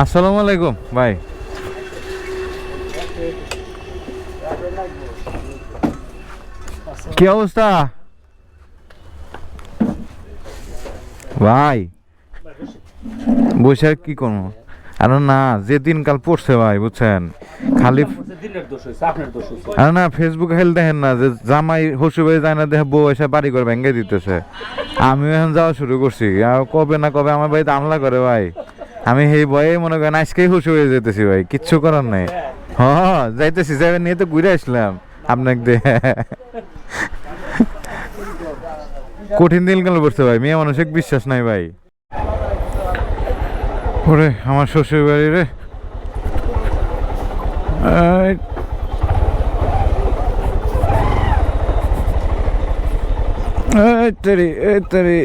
আসসালামু আলাইকুম ভাই। কি অবস্থা? ভাই বসে আর কি করব? আর না যে দিনকাল পড়ছে ভাই বুঝছেন? খালি আর না ফেসবুক হেল দেখেন না যে জামাই হসু বাড়ি যায় না দেখে বউ এসে বাড়ি করে ভেঙে দিতেছে। আমিও এখন যাওয়া শুরু করছি। আর কবে না কবে আমার বাড়িতে হামলা করে ভাই। আমি সেই বয়ে মনে করেন আজকেই হুসু হয়ে যেতেছি ভাই, কিচ্ছু করার নাই। হ, যাইতেছি যাবেন নিয়ে তো ঘুরে আসলাম আপনাকে। দিয়ে কঠিন দিন গেল পড়ছে ভাই, মেয়ে মানুষের বিশ্বাস নাই ভাই। ওরে, আমার শ্বশুর বাড়ি রে এই তেরি এই তেরি।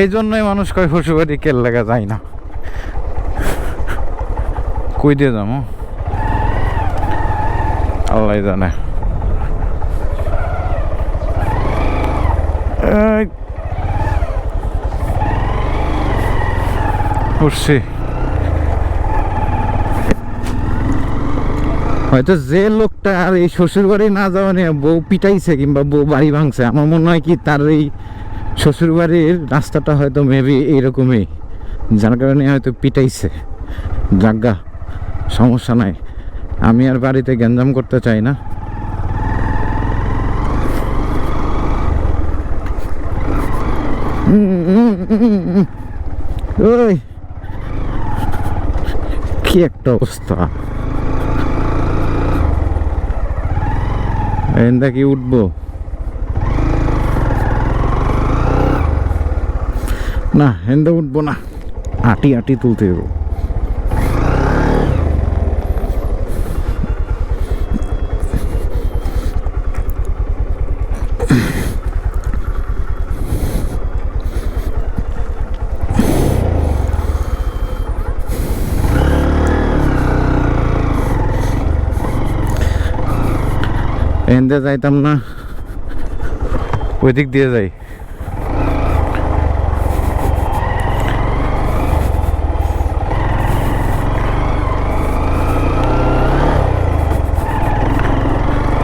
এই জন্যই মানুষ কয় শ্বশুরবাড়ি কেল লাগা যায় না। কই দিয়ে যাব? আল্লাহ জানে। উঠছি। হয়তো যে লোকটা আর এই শ্বশুর বাড়ি না যাওয়া নিয়ে বউ পিটাইছে কিংবা বউ বাড়ি ভাঙছে, আমার মনে হয় কি তার এই শ্বশুর বাড়ির রাস্তাটা হয়তো মেবি এইরকমই। যার কারণে হয়তো পিটাইছে। জাগা সমস্যা নাই। আমি আর বাড়িতে গ্যাঞ্জাম করতে চাই না। ওই, কি একটা অবস্থা। এন্দা কি উঠবো। না এন্দা উঠবো না। আটি আটি তুলতে দেবো। এন্দে যাইতাম না ওই দিক দিয়ে যাই।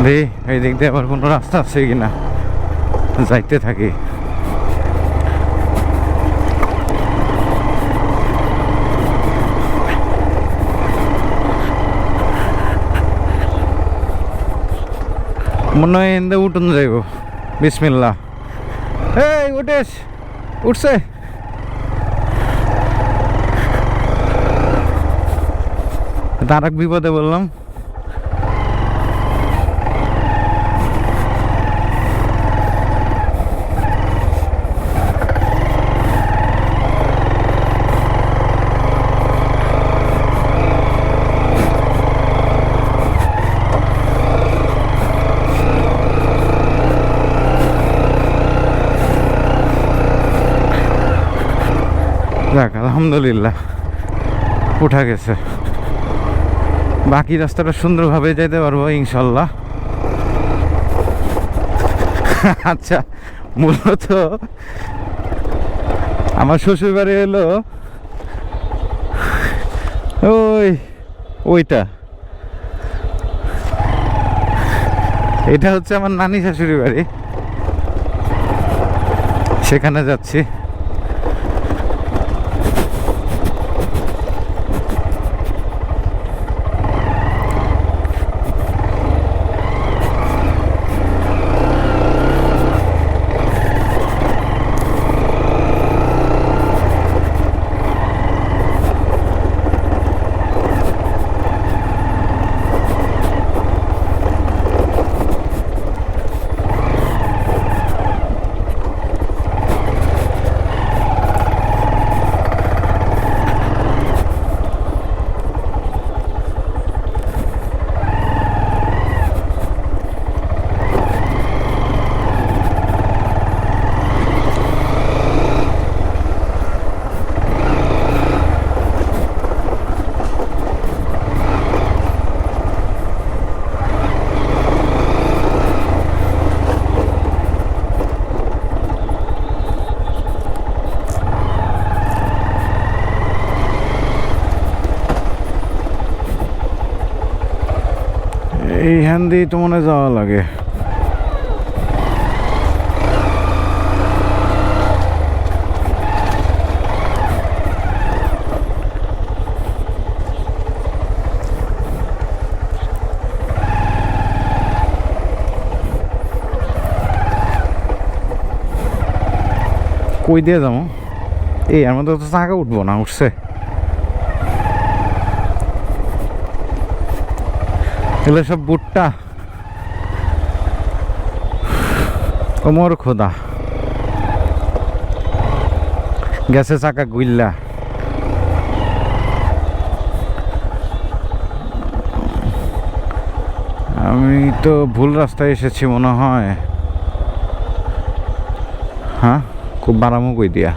দেখি এই দিক দিয়ে আবার কোনো রাস্তা আছে কিনা যাইতে থাকি। মনে হয় এন্দে উঠুন যাইব। বিসমিল্লা এই উঠেস উঠছে। তার এক বিপদে বললাম। যাক, আলহামদুলিল্লাহ। উঠা গেছে। বাকি রাস্তাটা সুন্দরভাবে যেতে পারব, ইনশাল্লাহ। আচ্ছা মূলত আমার শ্বশুর বাড়ি হলো ওই, ওইটা। এটা হচ্ছে আমার নানি শাশুড়ি বাড়ি। সেখানে যাচ্ছি। এইখান দিয়ে তো মনে যাওয়া লাগে। কই দিয়ে যাব? এই মধ্যে তো চাকা উঠবো না, উঠছে। এগুলো সব বুটটা কোমর খোদা। গ্যাসে চাকা গুইল্লা। আমি তো ভুল রাস্তায় এসেছি মনে হয়। হ্যাঁ? খুব বারামো কই দিয়া।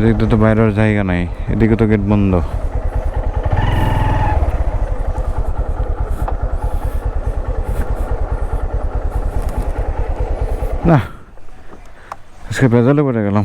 এদিকে তো বাইরের জায়গা নাই এদিকে তো গেট বন্ধ। না আজকে বেজালে পড়ে গেলাম।